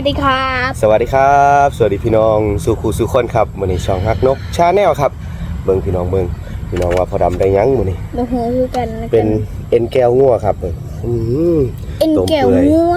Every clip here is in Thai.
วัสดีครับสวัสดีครับ สวัสดีพี่น้องสู่ครูสู่คนครับมื้อนี้ช่องฮักนกชาแนลครับ เบิ่งพี่น้องเบิ่งพี่น้องว่าพอดำได้หยังมื้อนี้มาหูคือกันนะเป็นเอ็นแก้วงัวครับเบิ่งอื้อหือเอ็นแก้วต้มเปื่อยงัว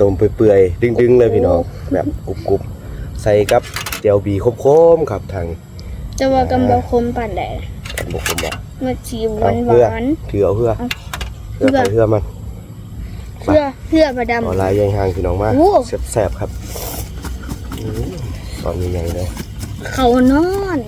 ต้มเปื่อยๆดึงๆเลยพี่น้องแบบกรุบๆใส่กับเจียวบีคมๆครับทางจะว่ากำบะคมปั่นแดดกันบ่คมบ่มาชีหเอาวานหเพื่อวานถือเอาเพื่อเอาเพื่อไปเพื่อมัน เพื่อเพื่อประดเอาลายยายห่างพี่น้องมาโอ้แซ่บๆครับอื้อตอนใหญ่ๆเลยำเขานอน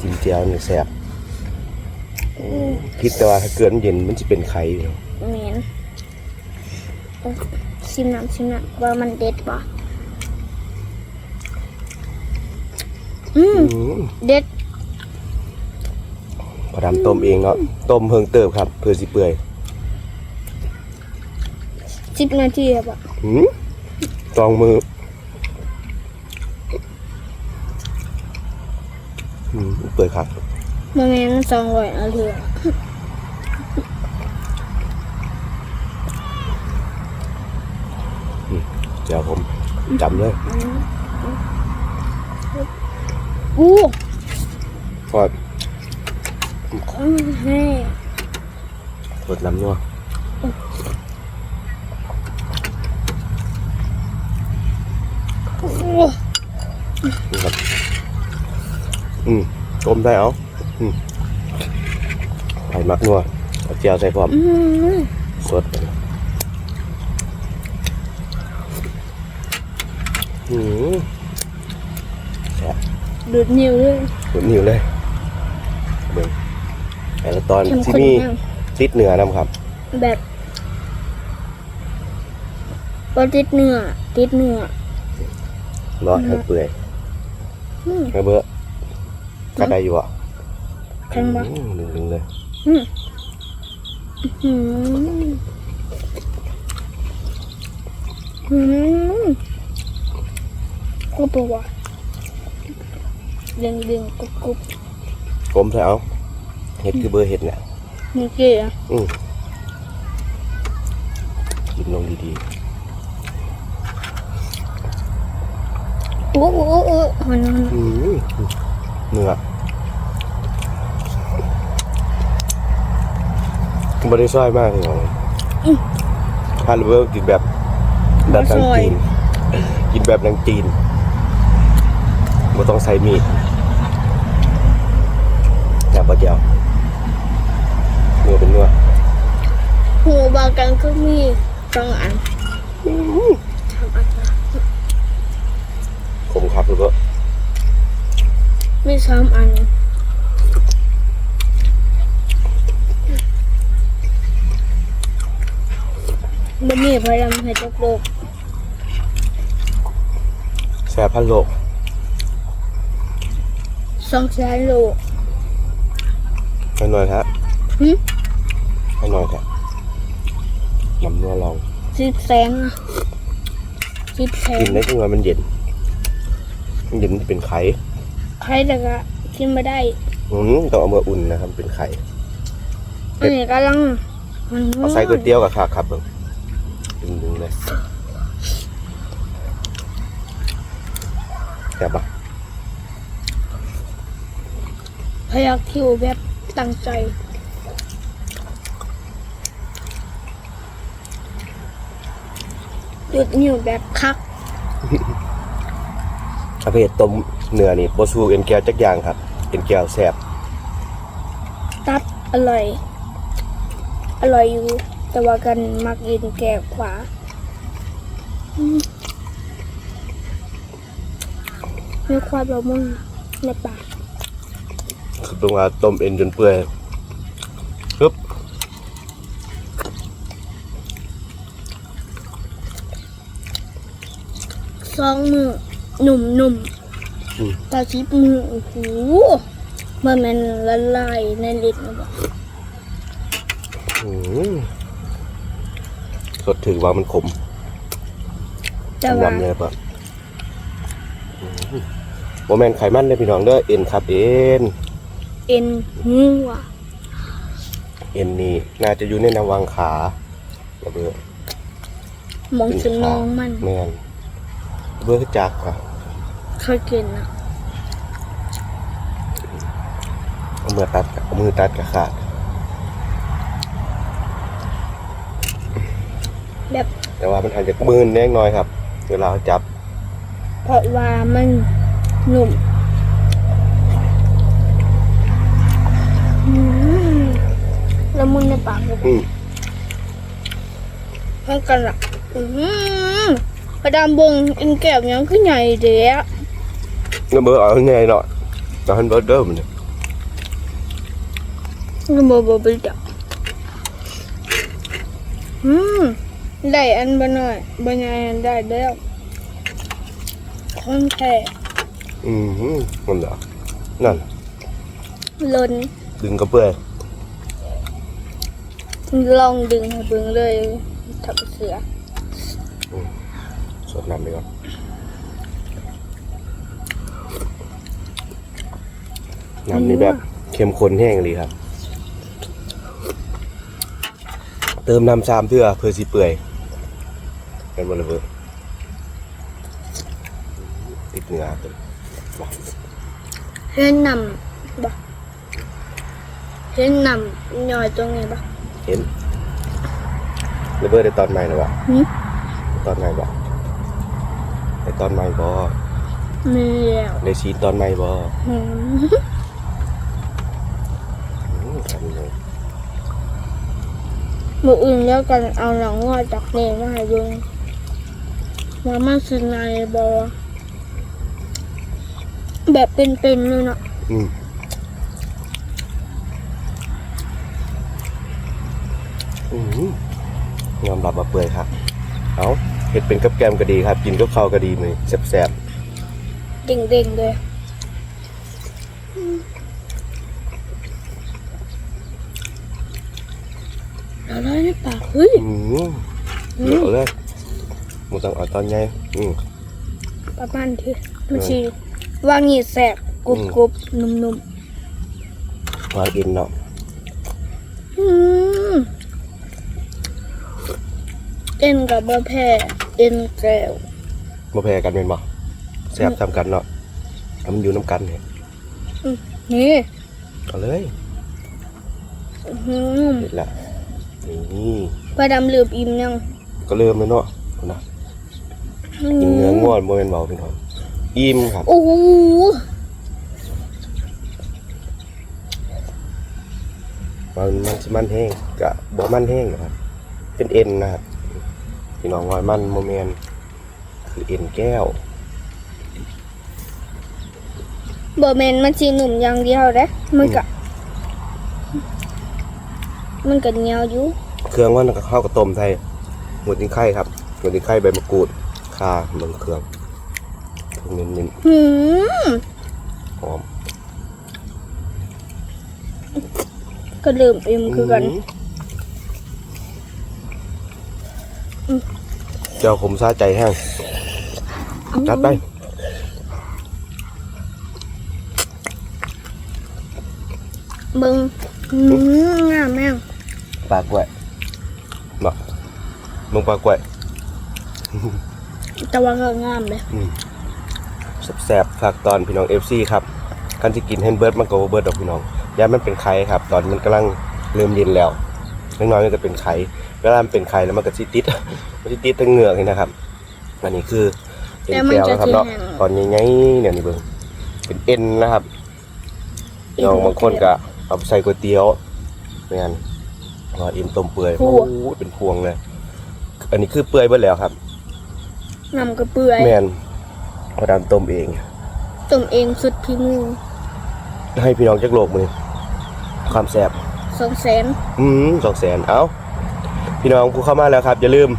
จิ้มเจียวนี่แซ่บคิดแต่ว่าถ้าเกิดมันเย็นมันจะเป็นไข่อยู่เหม็นโอ้ชิมน้ำชิมน้ำว่ามันเด็ดปะอืมอืมเด็ด พอดำต้มเองเนาะต้มเพิ่งเติบครับ เพื่อสิเปื่อยสิบนาทีครับอะหืมตองมืออืมเปื่อยครับมาแมงสองร้อยเอาเถอะเดี๋ยวผมจำเลยอู้ พอด อืมให้รดน้ำนัวนี่ครับอืมต้มได้เอาอืมไข่มัก แซ่บดูดนิ้วเลยหนุนหิวเลยเบิ่งแต่ละตอนเข้มที่ข้นมีมาก ติดเนื้อนำครับ แบบบอติดเนื้อติดเนื้อ รอดให้เปื่อยอืมไม่เบื่อก็ได้อยู่อะแข็งปะอืมดึงๆเลยอืมอืมอืมก็ปะวะดึงดึงกรุบกรุบกลมใส่เอา เห็ดคือเบอร์เห็ดเนี่ยนี่เกี่ยอืมกินลงดีโอ้โอ้โอ้โอ้หันหันๆอืมเนื้อบริสุทธิ์มากเลยถ้าเราเบอร์กินแบบแบบนางจีน กินแบบนางจีนไม่ต้องใส่มีดแบบเดียวเนื้อเป็นเนื้อ หัวบาง กันก็มีสองอันสามอันนะขมครับแล้วก็มีสามอันมันนี่พลังให้ตกโลกแซ่บพันโลกสองแสนโลกให้หน่อยฮะหึให้หน่อยแท้ น้ำนัวลองสิบแสงอะสิบแสกิงนได้จังหวะมันเย็นมันเย็นมันจะเป็นไข่ใครแต่ก็กินไม่ได้อืมต้องเอามาอุ่นนะครับ เป็นไข่อันนี้กำลังมันเอาใส่ก๋วยเตี๋ยวกับข้าวครับเบิ่งดึงๆเลยแซ่บปะพยักคิวแบบตั้งใจ หยุดนิ้วแบบคักประเภทต้มเนื้อนี่บ่สู้เอ็นแก้วจักอย่างครับ เอ็นแก้วแซ่บตัดอร่อย อร่อยอยู่ แต่ว่ากันมักกินแก่ขวาอืมมีความละมุนในปากคือตรงว่าต้มเอ็นจนเปื่อย สองมือหนุ่มหนุ่มอืม ตาชิบมือโอ้โหมันมันละลายในลิ้นนะบอกอืมสดถือว่ามันขมแต่ว่า ยำเลยปะโมแมนไขมันเลยพี่น้องเด้อเอ็นครับเอ็น เอ็นหัวเอ็นนี่น่าจะอยู่ในนวังขาระเบิดมองสมองมัน แมน เบิร์จักอะเคยกินนะเอามือตัดกับเอามือตัดกับขาด แบบแต่ว่ามันอาจจะมืนแน่น้อยครับ เวลาจับ เพราะว่ามันหนุ่มอืมละมุนในปากเลยอืมพร้อมกันล่ะอืม กระดามเบงอินแก้วยังขึ้นใหญ่เดียแล้วเบิร์เอาไงเนาะตอนเบิร์เดิมเนี่ยก็บอบไปจับอืมได้อันบ่หน่อยบ่ใหญ่อันได้แล้วคนแค่อืมมันเหรอนั่นล้นดึงกระเปื่อยลองดึงให้เบิ่งเลยทับเสือ สดน้ำไปก่อนน้ำนี่แบบเข้มข้นแห้งเลยครับ เติมน้ำซามเพื่อเพื่อสิเปื่อยเป็นบริเวณติดเหงาตัวเห็นนำบ่เห็นนำย่อยตรงนี้บ่เห็นระเบิดได้ตอนใหม่หรือวะหึตอนใหม่บ่ได้ ตอนใหม่บ่มีแล้วได้ชีนตอนใหม่บ่หืมอืมทำเลยมืออื่นแล้วกันเอาหนังว่าจากนี่มาให้เบิ่งว่ามันสิไงบ่แบบเป็นๆเลยเนาะอืมอืมยอมรับว่าเปื่อยครับเอา เห็ดเป็นกับแกมก็ดีครับ กินกับข้าวก็ดีมือแซ่บเด้งๆเลยแล้วได้ในปากเฮ้ยๆอืมเดี๋ยวเลยหมูต้องเอาตอนไงอืม ประมาณที่มันชีวางนี่แสบกรุบกรุบๆนุ่มวางอินเนาะ ๆอืม เอ็นกับบะแพร่เอ็นแก้วมาแพ้กันเป็นบ่แซ่บทำกันเนาะทำมันอยู่น้ำกันเนี่ยนี่เอาเลยอื้อหือเห็ดละนี่ปลาดำเหลือบอิ่มยังก็เริ่มแล้วเนาะนะกินเนื้อง่วนโมเป็นเบาเป็นหอมอิ่มครับโอ้โหมันมันสิมันแห้งกะบ่มันแห้งหรอกครับเป็นเอ็นนะครับ พี่น้องว่ามันโมเมนคือเอ็นแก้วบะเมนมันชีหนุ่มอย่างเดียวเด้มันกะมันกะเหนียวอยู่เครื่องว่าก็เข้าวกับต้มไทยหมดทิ้งไข่ครับหมดทิ้งไข่ใบมะกรูดข่าเบิ่งเครื่องทุกเน้นหืมๆหอมก็เริ่มอิ่มคือกัน อืม เจ้าขมซาใจแห้งจัดไปเบิ่งอืมงามแม่งปลากล้วยมามึงปลากล้วยแต่ว่าก็งามเลยแสบๆฝากตอนพี่น้องเอฟซีครับกันที่กินเฮนเบิร์ดมันก็บ่เบิร์ดดอกพี่น้องยามันเป็นไข่ครับ ตอนมันกำลังเริ่มเย็นแล้ว น้อยๆมันจะเป็นไข่เวลามันเป็นไข่แล้วมันก็สิติด มันสิติดทั้งเหงือกนี่นะครับ อันนี้คือเอ็นแก้วนะครับเนาะตอนใหญ่ๆเนี่ยนี่เบิ่งเป็นเอ็นนะครับน้องบางคนก็เอาไปใส่ก๋วยเตี๋ยวเหมือนกันว่าเอ็นต้มเปื่อยโอ้โหเป็นพวงเลยอันนี้คือเปื่อยเบิดแล้วครับนำกระเปื่อยแม่นพอดำต้มเองต้มเองสุดพิมือให้พี่น้องจักโลกมือความแสบ สองแสนอืมสองแสนเอาพี่น้องผู้เข้ามาแล้วครับอย่าลืม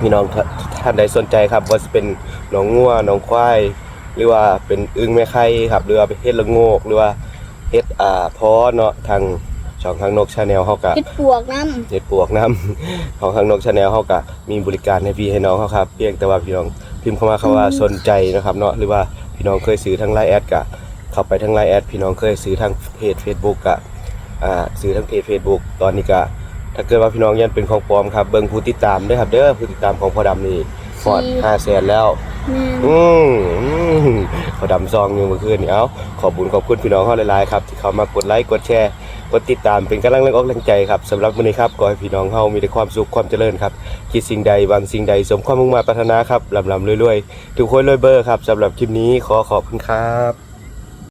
พี่น้องท่าท่านใดสนใจครับ ว่าจะเป็นหนองงัวหนองควายหรือว่าเป็นอึ้งแม่ไข่ครับหรือว่าเป็นเฮ็ดละโงกหรือว่าเฮ็ดอ่าพอเนาะทางช่องทางนกชาแนลเฮาก็คิดปวกน้เฮ็ดปวกน้ำของทางนกชาแนลเฮาก็มีบริการให้พี่ให้น้องเขาครับเพียงแต่ว่าพี่น้องพิมพ์เข้ามาคำว่าสนใจนะครับเนาะหรือว่าพี่น้องเคยซื้อทางไลน์แอดก็เข้าไปทางไลน์แอดพี่น้องเคยซื้อทางเพจ Facebook ก็ อ่าซื้อทางเพจ Facebook ตอนนี้ก็ถ้าเกิดว่าพี่น้องยันเป็นของปลอมครับเบิ่งผู้ติดตามเด้อครับ เด้อผู้ติดตามของพ่อดำนี่พอด5แสนแล้วแม่นอืมอืมพอดำซองอยู่เมื่อคืนนี่เอาขอบคุญขอบคุณพี่น้องเขาหลายๆครับที่เขามากดไลค์กดแชร์กดติดตามเป็นกำลังแรงอกแรงใจครับสำหรับวันนี้ครับขอให้พี่น้องเฮามีแต่ความสุขความเจริญครับคิดสิ่งใดหวังสิ่งใดสมความมุ่งมา่ปรารถนาครับลำลำรวยๆทุกคนรวยเบอร์ครับสำหรับคลิปนี้ขอขอบคุณครับ